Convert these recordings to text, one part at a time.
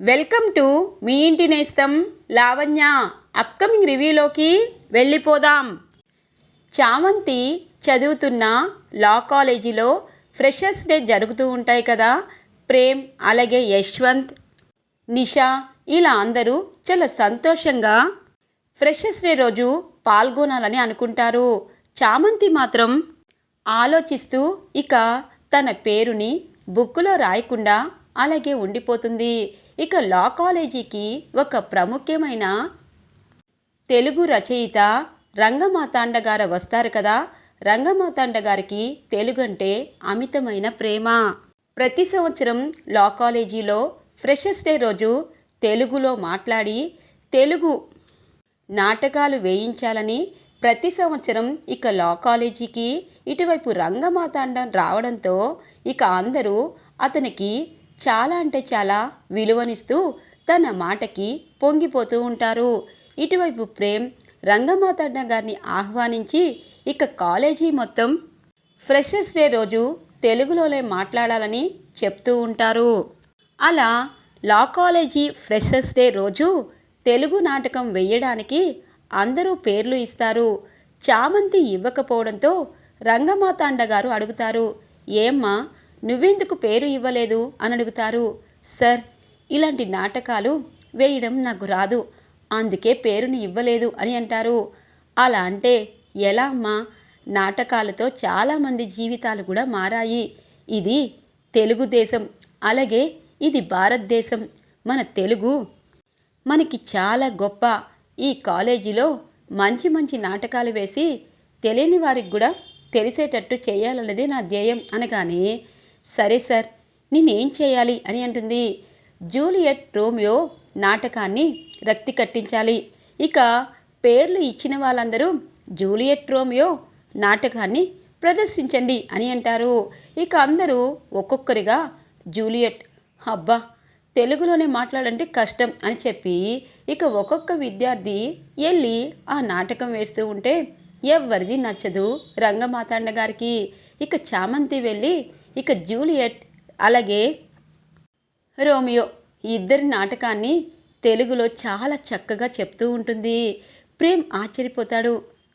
Welcome to me ఇంటి నేస్తం Lavanya upcoming రివ్యూలోకి వెళ్ళిపోదాం. చామంతి చదువుతున్న లా కాలేజీలో ఫ్రెషర్స్ డే జరుగుతూ ఉంటాయి కదా. ప్రేమ్ అలాగే యశ్వంత్ నిషా ఇలా అందరూ చాలా సంతోషంగా ఫ్రెషర్స్ డే రోజు పాల్గొనాలని అనుకుంటారు. చామంతి మాత్రం ఆలోచిస్తూ ఇక తన పేరుని బుక్కులో రాయకుండా అలాగే ఉండిపోతుంది. ఇక లా కాలేజీకి ఒక ప్రముఖమైన తెలుగు రచయిత రంగమాతాండ గారు వస్తారు కదా. రంగమాతాండ గారికి తెలుగు అంటే అమితమైన ప్రేమ. ప్రతి సంవత్సరం లా కాలేజీలో ఫ్రెషర్స్ డే రోజు తెలుగులో మాట్లాడి తెలుగు నాటకాలు వేయించాలని ప్రతి సంవత్సరం ఇక లా కాలేజీకి ఇటువైపు రంగమాతాండం రావడంతో ఇక అందరూ అతనికి చాలా అంటే చాలా విలువనిస్తూ తన మాటకి పొంగిపోతూ ఉంటారు. ఇటువైపు ప్రేమ్ రంగమాతాండ గారిని ఆహ్వానించి ఇక కాలేజీ మొత్తం ఫ్రెషర్స్ డే రోజు తెలుగులోనే మాట్లాడాలని చెప్తూ ఉంటారు. అలా లా కాలేజీ ఫ్రెషర్స్ డే రోజు తెలుగు నాటకం వేయడానికి అందరూ పేర్లు ఇస్తారు. చామంతి ఇవ్వకపోవడంతో రంగమాతాండ గారు అడుగుతారు ఏమ్మా నువ్వెందుకు పేరు ఇవ్వలేదు? అని అడుగుతారు. సార్ ఇలాంటి నాటకాలు వేయడం నాకు రాదు. అందుకే పేరుని ఇవ్వలేదు అని అంటారు. అలా అంటే ఎలా అమ్మా? నాటకాలతో చాలామంది జీవితాలు కూడా మారాయి. ఇది తెలుగుదేశం అలాగే ఇది భారతదేశం. మన తెలుగు మనకి చాలా గొప్ప. ఈ కాలేజీలో మంచి మంచి నాటకాలు వేసి తెలియని వారికి కూడా తెలిసేటట్టు చేయాలన్నది నా ధ్యేయం అనగానే సరే సార్ నేనేం చేయాలి అని అంటుంది. జూలియట్ రోమియో నాటకాన్ని రక్తి కట్టించాలి. ఇక పేర్లు ఇచ్చిన వాళ్ళందరూ జూలియట్ రోమియో నాటకాన్ని ప్రదర్శించండి అని అంటారు. ఇక అందరూ ఒక్కొక్కరిగా జూలియట్ అబ్బా తెలుగులోనే మాట్లాడంటే కష్టం అని చెప్పి ఇక ఒక్కొక్క విద్యార్థి వెళ్ళి ఆ నాటకం వేస్తూ ఉంటే ఎవరిది నచ్చదు రంగమాతాండ గారికి. ఇక చామంతి వెళ్ళి ఇక జూలియట్ అలాగే రోమియో ఈ ఇద్దరి నాటకాన్ని తెలుగులో చాలా చక్కగా చెప్తూ ఉంటుంది. ప్రేమ్ ఆశ్చర్యపోతాడు.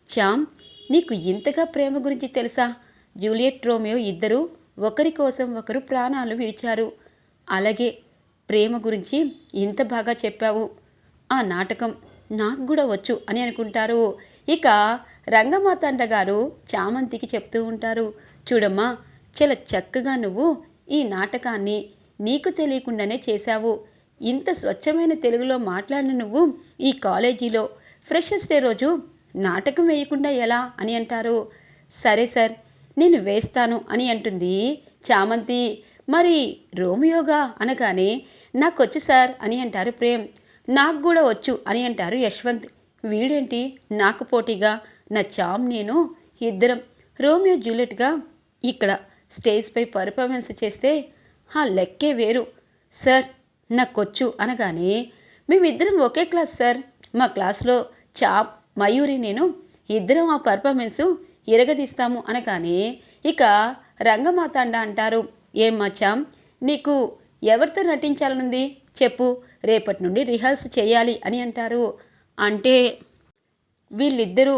చామ్ నీకు ఇంతగా ప్రేమ గురించి తెలుసా? జూలియట్ రోమియో ఇద్దరు ఒకరి కోసం ఒకరు ప్రాణాలు విడిచారు. అలాగే ప్రేమ గురించి ఇంత బాగా చెప్పావు. ఆ నాటకం నాకు కూడా వచ్చు అని అనుకుంటారు. ఇక రంగమాతండ గారు చామంతికి చెప్తూ ఉంటారు. చూడమ్మా చాలా చక్కగా నువ్వు ఈ నాటకాన్ని నీకు తెలియకుండానే చేశావు. ఇంత స్వచ్ఛమైన తెలుగులో మాట్లాడిన నువ్వు ఈ కాలేజీలో ఫ్రెషర్స్ డే రోజు నాటకం వేయకుండా ఎలా అని అంటారు. సరే సార్ నేను వేస్తాను అని అంటుంది చామంతి. మరి రోమియోగా అనగానే నాకు వచ్చు సార్ అని అంటారు ప్రేమ్. నాకు కూడా వచ్చు అని అంటారు యశ్వంత్. వీడేంటి? నాకు పోటీగా నా చామ్ నేను ఇద్దరం. రోమియో జూలియట్గా ఇక్కడ స్టేజ్పై పర్ఫార్మెన్స్ చేస్తే ఆ లెక్కే వేరు. సార్ నాకొచ్చు అనగానే మేమిద్దరం ఒకే క్లాస్ సార్. మా క్లాస్లో చా మయూరి నేను ఇద్దరం ఆ పర్ఫార్మెన్సు ఇరగదీస్తాము అనగానే ఇక రంగమాతాండ అంటారు. ఏం మచాం నీకు ఎవరితో నటించాలనుంది? చెప్పు రేపటి నుండి రిహార్స్ చేయాలి అని అంటారు. అంటే వీళ్ళిద్దరూ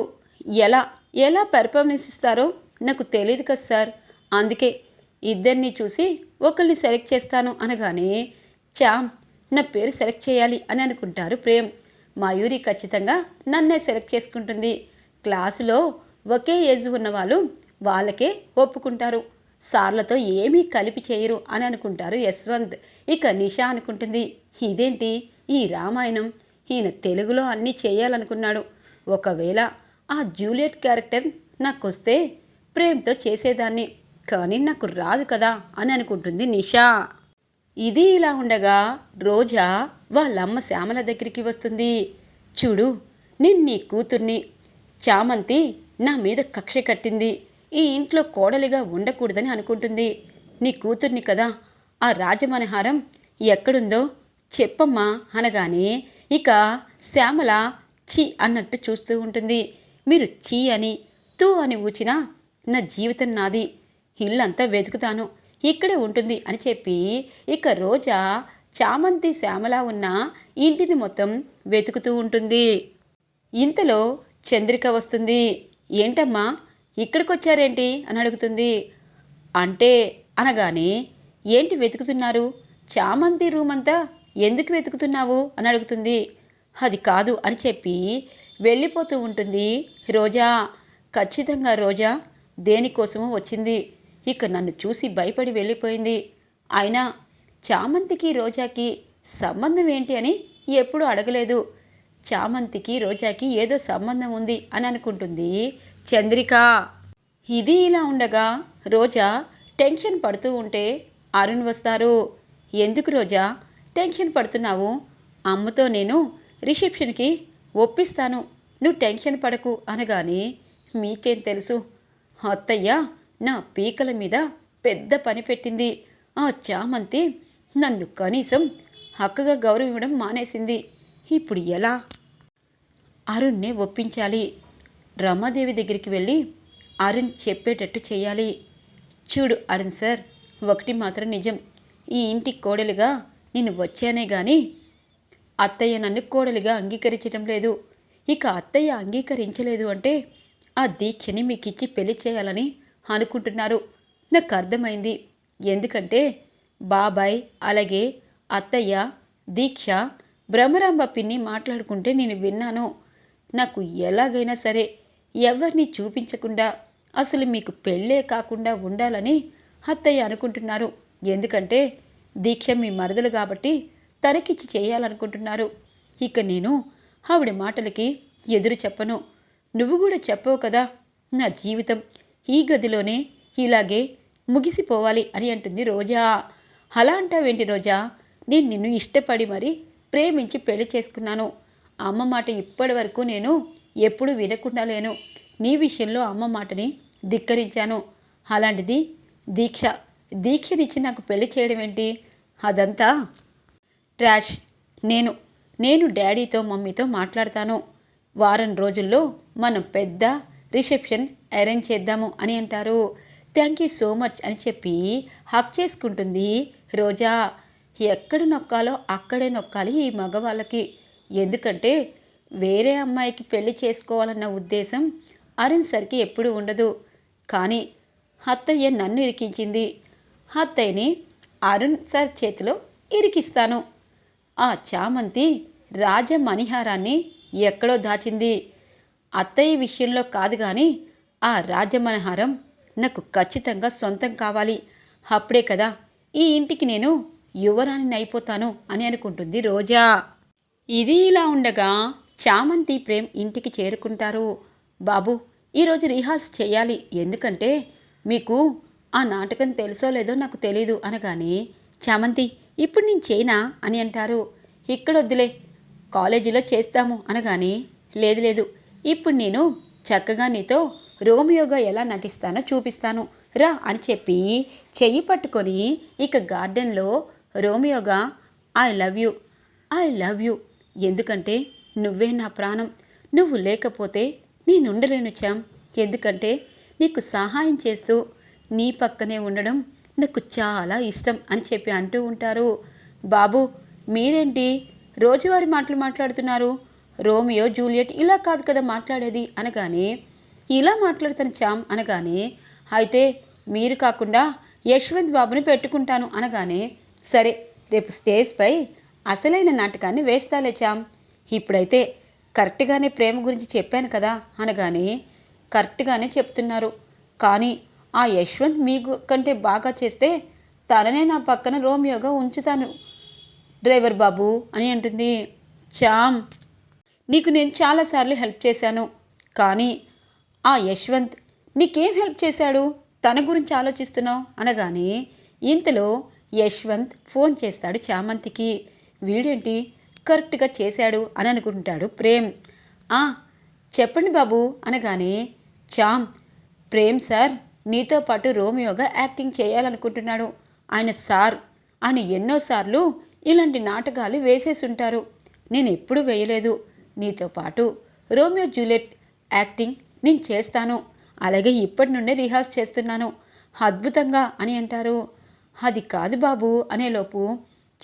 ఎలా ఎలా పెర్ఫార్మెన్స్ ఇస్తారో నాకు తెలియదు కదా సార్. అందుకే ఇద్దరిని చూసి ఒకరిని సెలెక్ట్ చేస్తాను అనగానే చామ్ నా పేరు సెలెక్ట్ చేయాలి అని అనుకుంటారు ప్రేమ్. మయూరి ఖచ్చితంగా నన్నే సెలెక్ట్ చేసుకుంటుంది. క్లాసులో ఒకే ఏజ్ ఉన్నవాళ్ళు వాళ్ళకే ఒప్పుకుంటారు. సార్లతో ఏమీ కలిపి చేయరు అని అనుకుంటారు యశ్వంత్. ఇక నిషా అనుకుంటుంది ఇదేంటి? ఈ రామాయణం? ఈయన తెలుగులో అన్నీ చేయాలనుకున్నాడు. ఒకవేళ ఆ జూలియట్ క్యారెక్టర్ నాకొస్తే ప్రేమ్తో చేసేదాన్ని. కానీ నాకు రాదు కదా అని అనుకుంటుంది నిషా. ఇది ఇలా ఉండగా రోజా వాళ్ళమ్మ శ్యామల దగ్గరికి వస్తుంది. చూడు నేను నీ కూతుర్ని. చామంతి నా మీద కక్ష కట్టింది. ఈ ఇంట్లో కోడలిగా ఉండకూడదని అనుకుంటుంది. నీ కూతుర్ని కదా ఆ రాజమనహారం ఎక్కడుందో చెప్పమ్మా అనగానే ఇక శ్యామల ఛీ అన్నట్టు చూస్తూ ఉంటుంది. మీరు చీ అని తూ అని ఊచినా నా జీవితం నాది. ఇల్లంతా వెతుకుతాను. ఇక్కడే ఉంటుంది అని చెప్పి ఇక రోజా చామంతి శ్యామలా ఉన్న ఇంటిని మొత్తం వెతుకుతూ ఉంటుంది. ఇంతలో చంద్రిక వస్తుంది. ఏంటమ్మా ఇక్కడికి వచ్చారేంటి అని అడుగుతుంది. అంటే అనగానే ఏంటి వెతుకుతున్నారు? చామంతి రూమ్ అంతా ఎందుకు వెతుకుతున్నావు? అని అడుగుతుంది. అది కాదు అని చెప్పి వెళ్ళిపోతూ ఉంటుంది రోజా. ఖచ్చితంగా రోజా దేనికోసమో వచ్చింది. ఇక నన్ను చూసి భయపడి వెళ్ళిపోయింది. అయినా చామంతికి రోజాకి సంబంధం ఏంటి అని ఎప్పుడూ అడగలేదు. చామంతికి రోజాకి ఏదో సంబంధం ఉంది అని అనుకుంటుంది చంద్రిక. ఇది ఇలా ఉండగా రోజా టెన్షన్ పడుతూ ఉంటే అరుణ్ వస్తారు. ఎందుకు రోజా? టెన్షన్ పడుతున్నావు? అమ్మతో నేను రిసెప్షన్కి ఒప్పిస్తాను. నువ్వు టెన్షన్ పడకు అనగానే మీకేం తెలుసు? అత్తయ్య నా పీకల మీద పెద్ద పని పెట్టింది. ఆ చామంతి నన్ను కనీసం హక్కగా గౌరవించడం మానేసింది. ఇప్పుడు ఎలా? అరుణ్నే ఒప్పించాలి. రమాదేవి దగ్గరికి వెళ్ళి అరుణ్ చెప్పేటట్టు చేయాలి చూడు అరుణ్ సార్ ఒకటి మాత్రం నిజం. ఈ ఇంటి కోడలుగా నేను వచ్చానే గాని అత్తయ్య నన్ను కోడలుగా అంగీకరించడం లేదు. ఇక అత్తయ్య అంగీకరించలేదు అంటే ఆ దీక్షని మీకు ఇచ్చి పెళ్ళి చేయాలని అనుకుంటున్నారు. నాకు అర్థమైంది ఎందుకంటే బాబాయ్ అలాగే అత్తయ్య దీక్ష భ్రమరాంబ పిన్ని మాట్లాడుకుంటే నేను విన్నాను. నాకు ఎలాగైనా సరే ఎవరిని చూపించకుండా అసలు మీకు పెళ్ళే కాకుండా ఉండాలని అత్తయ్య అనుకుంటున్నారు. ఎందుకంటే దీక్ష మీ మరదలు కాబట్టి తనకిచ్చి చేయాలనుకుంటున్నారు. ఇక నేను ఆవిడ మాటలకి ఎదురు చెప్పను. నువ్వు కూడా చెప్పవు కదా నా జీవితం. ఈ గదిలోనే ఇలాగే ముగిసిపోవాలి అని అంటుంది రోజా. అలా అంటావేంటి రోజా? నేను నిన్ను ఇష్టపడి మరి ప్రేమించి పెళ్ళి చేసుకున్నాను. అమ్మ మాట ఇప్పటి వరకు నేను ఎప్పుడూ వినకుండా లేను. నీ విషయంలో అమ్మ మాటని ధిక్కరించాను. అలాంటిది దీక్ష. దీక్షనిచ్చి నాకు పెళ్ళి చేయడం ఏంటి అదంతా ట్రాష్. నేను నేను డాడీతో మమ్మీతో మాట్లాడతాను. వారం రోజుల్లో మనం పెద్ద రిసెప్షన్ అరేంజ్ చేద్దాము అని అంటారు. థ్యాంక్ యూ సో మచ్ అని చెప్పి హక్ చేసుకుంటుంది రోజా. ఎక్కడ నొక్కాలో అక్కడే నొక్కాలి ఈ మగవాళ్ళకి. ఎందుకంటే వేరే అమ్మాయికి పెళ్ళి చేసుకోవాలన్న ఉద్దేశం అరుణ్ సర్కి ఎప్పుడు ఉండదు. కానీ అత్తయ్య నన్ను ఇరికించింది. అత్తయ్యని అరుణ్ సార్ చేతిలో ఇరికిస్తాను. ఆ చామంతి రాజ మణిహారాన్ని ఎక్కడో దాచింది. అత్తయ్య విషయంలో కాదు కానీ ఆ రాజమనహారం నాకు ఖచ్చితంగా సొంతం కావాలి. అప్పుడే కదా ఈ ఇంటికి నేను యువరాణిని అయిపోతాను అని అనుకుంటుంది రోజా. ఇది ఇలా ఉండగా చామంతి ప్రేమ్ ఇంటికి చేరుకుంటారు. బాబు ఈరోజు రిహార్స్ చేయాలి. ఎందుకంటే మీకు ఆ నాటకం తెలుసో లేదో నాకు తెలీదు అనగానే చామంతి ఇప్పుడు నేను చేయనా అని అంటారు. ఇక్కడొద్దులే కాలేజీలో చేస్తాము అనగానే లేదు లేదు ఇప్పుడు నేను చక్కగా నీతో రోమియోగా ఎలా నటిస్తానో చూపిస్తాను. రా అని చెప్పి చెయ్యి పట్టుకొని ఇక గార్డెన్లో రోమియోగా I love you I love you. ఎందుకంటే నువ్వే నా ప్రాణం. నువ్వు లేకపోతే నేనుండలేను చామ్ ఎందుకంటే నీకు సహాయం చేస్తూ నీ పక్కనే ఉండడం నాకు చాలా ఇష్టం అని చెప్పి అంటూ ఉంటారు. బాబు మీరేంటి రోజువారి మాటలు మాట్లాడుతున్నారు? రోమియో జూలియట్ ఇలా కాదు కదా మాట్లాడేది అనగానే ఇలా మాట్లాడుతాను చామ్ అనగానే అయితే మీరు కాకుండా యశ్వంత్ బాబుని పెట్టుకుంటాను అనగానే సరే రేపు స్టేజ్పై అసలైన నాటకాన్ని వేస్తాలే చామ్. ఇప్పుడైతే కరెక్ట్గానే ప్రేమ గురించి చెప్పాను కదా అనగానే కరెక్ట్గానే చెప్తున్నారు. కానీ ఆ యశ్వంత్ మీ కంటే బాగా చేస్తే తననే నా పక్కన రోమియోగా ఉంచుతాను. డ్రైవర్ బాబు అని అంటుంది. చామ్. నీకు నేను చాలాసార్లు హెల్ప్ చేశాను. కానీ ఆ యశ్వంత్ నీకేం హెల్ప్ చేశాడు? తన గురించి ఆలోచిస్తున్నావు? అనగానే ఇంతలో యశ్వంత్ ఫోన్ చేస్తాడు చామంతికి. వీడేంటి? కరెక్ట్గా చేశాడు అని అనుకుంటాడు ప్రేమ్. "ఆ, చెప్పండి బాబు అనగానే చామ్ ప్రేమ్ సార్ నీతో పాటు రోమియోగా యాక్టింగ్ చేయాలనుకుంటున్నాడు. ఆయన సార్ ఆయన ఎన్నోసార్లు ఇలాంటి నాటకాలు వేసేసి ఉంటారు నేను ఎప్పుడూ వేయలేదు. నీతో పాటు. రోమియో జూలియట్ యాక్టింగ్ నేను చేస్తాను. అలాగే ఇప్పటి నుండే రిహార్స్ చేస్తున్నాను. అద్భుతంగా అని అంటారు. అది కాదు బాబు అనేలోపు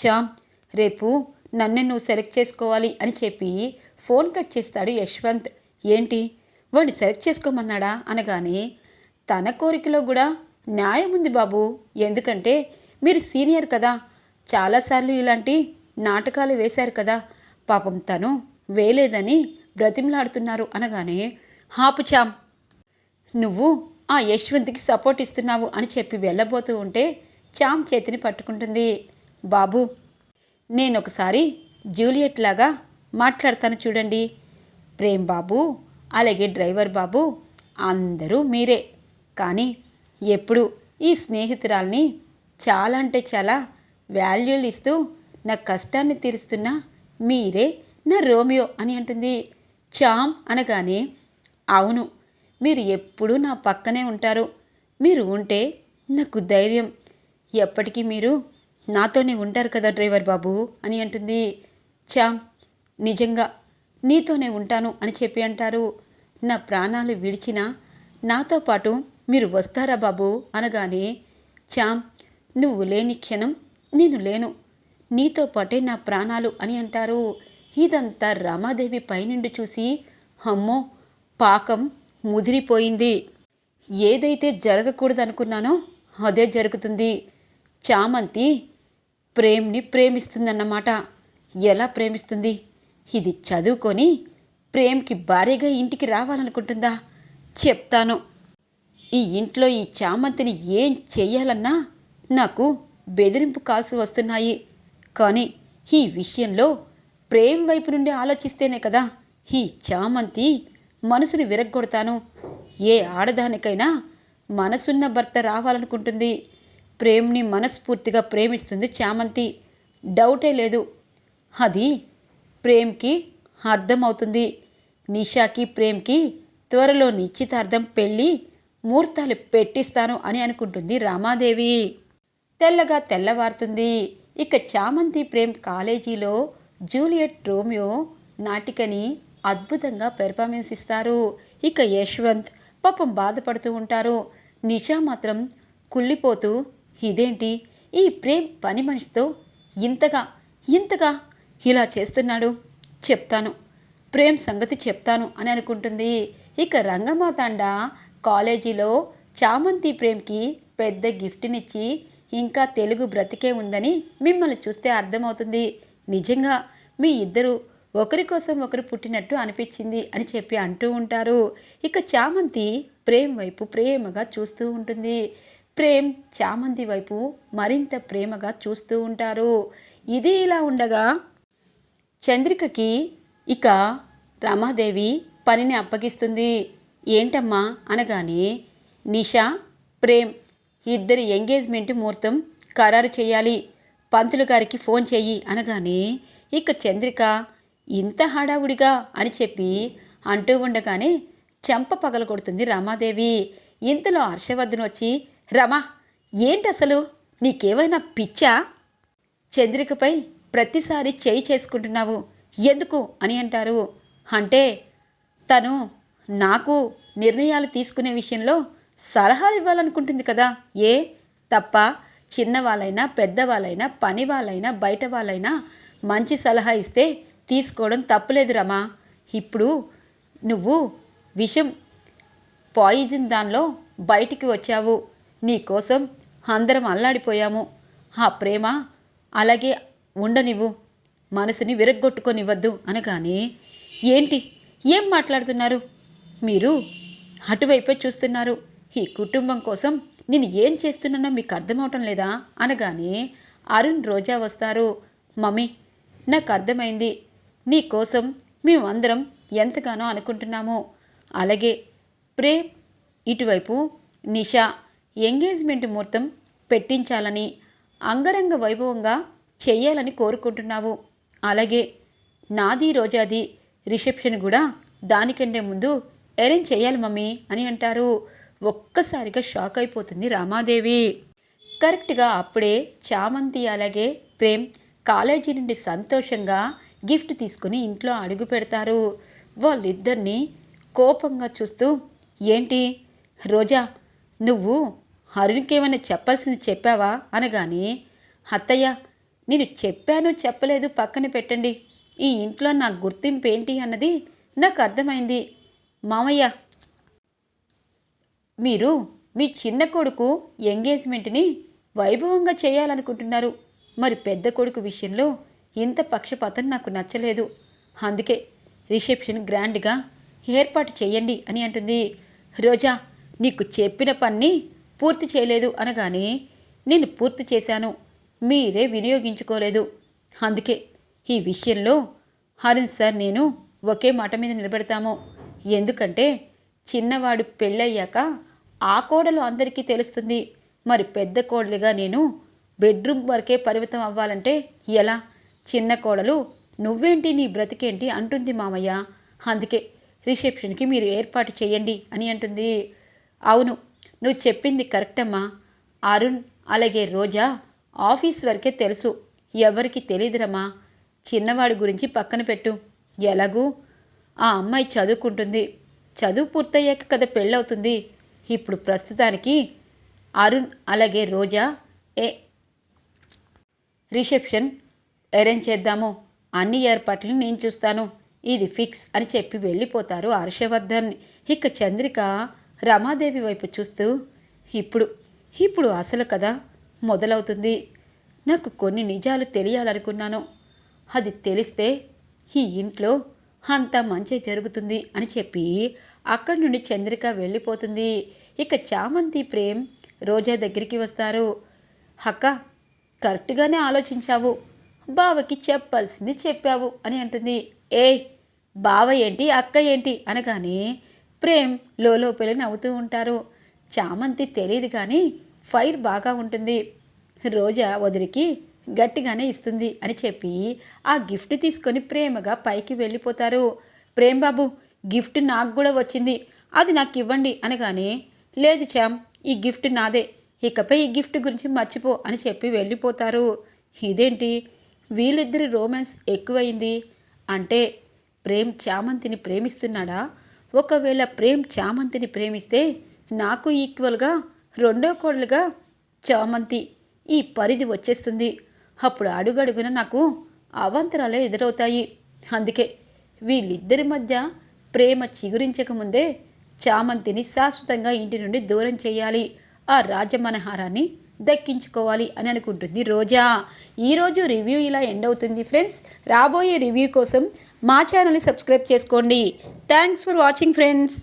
చామ్ రేపు నన్నే నువ్వు సెలెక్ట్ చేసుకోవాలి అని చెప్పి ఫోన్ కట్ చేస్తాడు యశ్వంత్. ఏంటి? వాడిని సెలెక్ట్ చేసుకోమన్నాడా? అనగానే తన కోరికలో కూడా న్యాయం ఉంది బాబు. ఎందుకంటే మీరు సీనియర్ కదా. చాలాసార్లు ఇలాంటి నాటకాలు వేశారు కదా. పాపం తను వేలేదని బ్రతిమలాడుతున్నారు అనగానే హాపుచాం! నువ్వు ఆ యశ్వంత్కి సపోర్ట్ ఇస్తున్నావు అని చెప్పి వెళ్ళబోతూ ఉంటే చామ్ చేతిని పట్టుకుంటుంది. బాబు నేను ఒకసారి జూలియట్ లాగా మాట్లాడతాను చూడండి. ప్రేమ్ బాబు అలాగే డ్రైవర్ బాబు అందరూ మీరే. కానీ ఎప్పుడు ఈ స్నేహితురాల్ని చాలా అంటే చాలా వాల్యూలు ఇస్తూ నా కష్టాన్ని తీరుస్తున్న మీరే నా రోమియో అని అంటుంది. చామ్ అనగానే అవును మీరు ఎప్పుడూ నా పక్కనే ఉంటారు. మీరు ఉంటే నాకు ధైర్యం. ఎప్పటికీ మీరు నాతోనే ఉంటారు కదా డ్రైవర్ బాబు అని అంటుంది. చామ్ నిజంగా నీతోనే ఉంటాను అని చెప్పి అంటారు. నా ప్రాణాలు విడిచినా నాతో పాటు మీరు వస్తారా బాబు అనగానే చామ్ నువ్వు లేని క్షణం నేను లేను. నీతో పాటే నా ప్రాణాలు అని అంటారు. ఇదంతా రమాదేవి పైనుండి చూసి అమ్మో పాకం ముదిరిపోయింది. ఏదైతే జరగకూడదనుకున్నానో అదే జరుగుతుంది. చామంతి ప్రేమ్ని ప్రేమిస్తుందన్నమాట. ఎలా ప్రేమిస్తుంది? ఇది చదువుకొని ప్రేమ్కి భారీగా ఇంటికి రావాలనుకుంటుందా? చెప్తాను. ఈ ఇంట్లో ఈ చామంతిని ఏం చెయ్యాలన్నా నాకు బెదిరింపు కాల్సి వస్తున్నాయి. కానీ ఈ విషయంలో ప్రేమ్ వైపు నుండి ఆలోచిస్తేనే కదా ఈ చామంతి మనసుని విరగ్గొడతాను. ఏ ఆడదానికైనా మనసున్న భర్త రావాలనుకుంటుంది. ప్రేమ్ని మనస్ఫూర్తిగా ప్రేమిస్తుంది చామంతి. డౌటే లేదు. అది ప్రేమ్కి అర్థమవుతుంది. నిషాకి ప్రేమ్కి త్వరలో నిశ్చితార్థం పెళ్ళి ముహూర్తాలు పెట్టిస్తాను అని అనుకుంటుంది రామాదేవి. తెల్లగా తెల్లవారుతుంది. ఇక చామంతి ప్రేమ్ కాలేజీలో జూలియట్ రోమియో నాటికని అద్భుతంగా పెర్ఫార్మెన్స్ ఇస్తారు ఇక యశ్వంత్ పాపం బాధపడుతూ ఉంటారు. నిషా మాత్రం కుళ్ళిపోతూ ఇదేంటి? ఈ ప్రేమ్ పని మనిషితో ఇంతగా ఇంతగా ఇలా చేస్తున్నాడు? చెప్తాను. ప్రేమ్ సంగతి చెప్తాను అని అనుకుంటుంది. ఇక రంగమాతాండ కాలేజీలో చామంతి ప్రేమ్కి పెద్ద గిఫ్ట్నిచ్చి ఇంకా తెలుగు బ్రతికే ఉందని మిమ్మల్ని చూస్తే అర్థమవుతుంది. నిజంగా మీ ఇద్దరు ఒకరి కోసం ఒకరు పుట్టినట్టు అనిపించింది అని చెప్పి అంటూ ఉంటారు. ఇక చామంతి ప్రేమ్ వైపు ప్రేమగా చూస్తూ ఉంటుంది. ప్రేమ్ చామంతి వైపు మరింత ప్రేమగా చూస్తూ ఉంటారు. ఇది ఇలా ఉండగా చంద్రికకి ఇక రమాదేవి పనిని అప్పగిస్తుంది. ఏంటమ్మా అనగానే నిషా ప్రేమ్ ఇద్దరి ఎంగేజ్మెంట్ ముహూర్తం ఖరారు చేయాలి. పంతులు గారికి ఫోన్ చెయ్యి అనగానే ఇక చంద్రిక ఇంత హడావుడిగా అని చెప్పి అంటూ ఉండగానే చెంప పగలగొడుతుంది రమాదేవి. ఇంతలో హర్షవర్ధన్ వచ్చి రమా ఏంటి అసలు నీకేమైనా పిచ్చా? చంద్రికపై ప్రతిసారి చేయి చేసుకుంటున్నావు. ఎందుకు? అని అంటారు. అంటే తను నాకు నిర్ణయాలు తీసుకునే విషయంలో సలహాలు ఇవ్వాలనుకుంటుంది కదా ఏ? తప్ప చిన్నవాళ్ళైనా పెద్దవాళ్ళైనా పని వాళ్ళైనా బయట వాళ్ళైనా మంచి సలహా ఇస్తే తీసుకోవడం తప్పులేదు రమా. ఇప్పుడు నువ్వు విషం పాయిజన్ దానిలో బయటికి వచ్చావు. నీకోసం అందరం అల్లాడిపోయాము. ఆ ప్రేమ అలాగే ఉండనివ్వు. మనసుని విరగ్గొట్టుకొనివ్వద్దు అనగానే ఏంటి? ఏం మాట్లాడుతున్నారు? మీరు అటువైపే చూస్తున్నారు. ఈ కుటుంబం కోసం నేను ఏం చేస్తున్నానో మీకు అర్థమవటం లేదా? అనగానే అరుణ్ రోజా వస్తారు. మమ్మీ నాకు అర్థమైంది. నీ కోసం మేమందరం ఎంతగానో అనుకుంటున్నాము. అలాగే ప్రేమ్ ఇటువైపు నిషా ఎంగేజ్మెంట్ ముహూర్తం పెట్టించాలని అంగరంగ వైభవంగా చేయాలని కోరుకుంటున్నావు. అలాగే నాది రోజాది రిసెప్షన్ కూడా దానికంటే ముందు అరేంజ్ చేయాలి మమ్మీ అని అంటారు. ఒక్కసారిగా షాక్ అయిపోతుంది రామాదేవి. కరెక్ట్గా అప్పుడే చామంతి అలాగే ప్రేమ్ కాలేజీ నుండి సంతోషంగా గిఫ్ట్ తీసుకుని ఇంట్లో అడుగు పెడతారు. వాళ్ళిద్దరిని కోపంగా చూస్తూ ఏంటి రోజా నువ్వు అరుణ్కి ఏమైనా చెప్పాల్సింది చెప్పావా? అనగానే అత్తయ్య నేను చెప్పాను చెప్పలేదు పక్కన పెట్టండి. ఈ ఇంట్లో నా గుర్తింపు ఏంటి అన్నది నాకు అర్థమైంది. మామయ్య మీరు మీ చిన్న కొడుకు ఎంగేజ్మెంట్ని వైభవంగా చేయాలనుకుంటున్నారు. మరి పెద్ద కొడుకు విషయంలో ఇంత పక్షపాతం నాకు నచ్చలేదు. అందుకే రిసెప్షన్ గ్రాండ్గా ఏర్పాటు చేయండి అని అంటుంది. రోజా నీకు చెప్పిన పని పూర్తి చేయలేదు అనగానే నేను పూర్తి చేశాను. మీరే వినియోగించుకోలేదు. అందుకే ఈ విషయంలో హరిన్ సార్ నేను ఒకే మాట మీద నిలబెడతాము. ఎందుకంటే చిన్నవాడు పెళ్ళయ్యాక ఆ కోడలు అందరికీ తెలుస్తుంది. మరి పెద్ద కోడలుగా నేను బెడ్రూమ్ వరకే పరిమితం అవ్వాలంటే ఎలా? చిన్న కోడలు నువ్వేంటి నీ బ్రతికేంటి అంటుంది మామయ్య. అందుకే రిసెప్షన్కి మీరు ఏర్పాటు చేయండి అని అంటుంది. అవును నువ్వు చెప్పింది కరెక్ట్ అమ్మా అరుణ్ అలాగే రోజా ఆఫీస్ వరకే తెలుసు. ఎవరికి తెలియదురమ్మా చిన్నవాడి గురించి పక్కన పెట్టు. ఎలాగూ? ఆ అమ్మాయి చదువుకుంటుంది. చదువు పూర్తయ్యాక కదా పెళ్ళవుతుంది. ఇప్పుడు ప్రస్తుతానికి అరుణ్ అలాగే రోజా ఏ రిసెప్షన్ అరేంజ్ చేద్దాము. అన్ని ఏర్పాట్లు నేను చూస్తాను. ఇది ఫిక్స్ అని చెప్పి వెళ్ళిపోతారు హర్షవర్ధన్. ఇక చంద్రిక రమాదేవి వైపు చూస్తూ ఇప్పుడు ఇప్పుడు అసలు కదా మొదలవుతుంది. నాకు కొన్ని నిజాలు తెలియాలనుకున్నాను. అది తెలిస్తే ఈ ఇంట్లో అంతా మంచి జరుగుతుంది అని చెప్పి అక్కడి నుండి చంద్రిక వెళ్ళిపోతుంది. ఇక చామంతి ప్రేమ్ రోజా దగ్గరికి వస్తారు. అక్క కరెక్ట్గానే ఆలోచించావు. బావకి చెప్పాల్సింది చెప్పావు అని అంటుంది. ఏ బావ ఏంటి అక్క ఏంటి? అనగానే ప్రేమ్ లోపలి నవ్వుతూ ఉంటారు. చామంతి తెలియదు కానీ ఫైర్ బాగా ఉంటుంది. రోజా వదిలికి గట్టిగానే ఇస్తుంది అని చెప్పి ఆ గిఫ్ట్ తీసుకొని ప్రేమగా పైకి వెళ్ళిపోతారు. ప్రేమ్ బాబు గిఫ్ట్ నాకు కూడా వచ్చింది. అది నాకు ఇవ్వండి అనగానే లేదు చామ్ ఈ గిఫ్ట్ నాదే. ఇకపై ఈ గిఫ్ట్ గురించి మర్చిపో అని చెప్పి వెళ్ళిపోతారు. ఇదేంటి? వీళ్ళిద్దరి రోమాన్స్ ఎక్కువైంది. అంటే ప్రేమ్ చామంతిని ప్రేమిస్తున్నాడా? ఒకవేళ ప్రేమ్ చామంతిని ప్రేమిస్తే నాకు ఈక్వల్గా రెండో కోడలుగా చామంతి ఈ పరిధి వచ్చేస్తుంది. అప్పుడు అడుగడుగున నాకు అవాంతరాలే ఎదురవుతాయి. అందుకే వీళ్ళిద్దరి మధ్య ప్రేమ చిగురించకముందే చామంతిని శాశ్వతంగా ఇంటి నుండి దూరం చేయాలి. ఆ రాజమనహారాన్ని దక్కించుకోవాలి అని అనుకుంటుంది రోజా. ఈరోజు రివ్యూ ఇలా ఎండ్ అవుతుంది ఫ్రెండ్స్. రాబోయే రివ్యూ కోసం మా ఛానల్ని సబ్స్క్రైబ్ చేసుకోండి. Thanks for watching friends.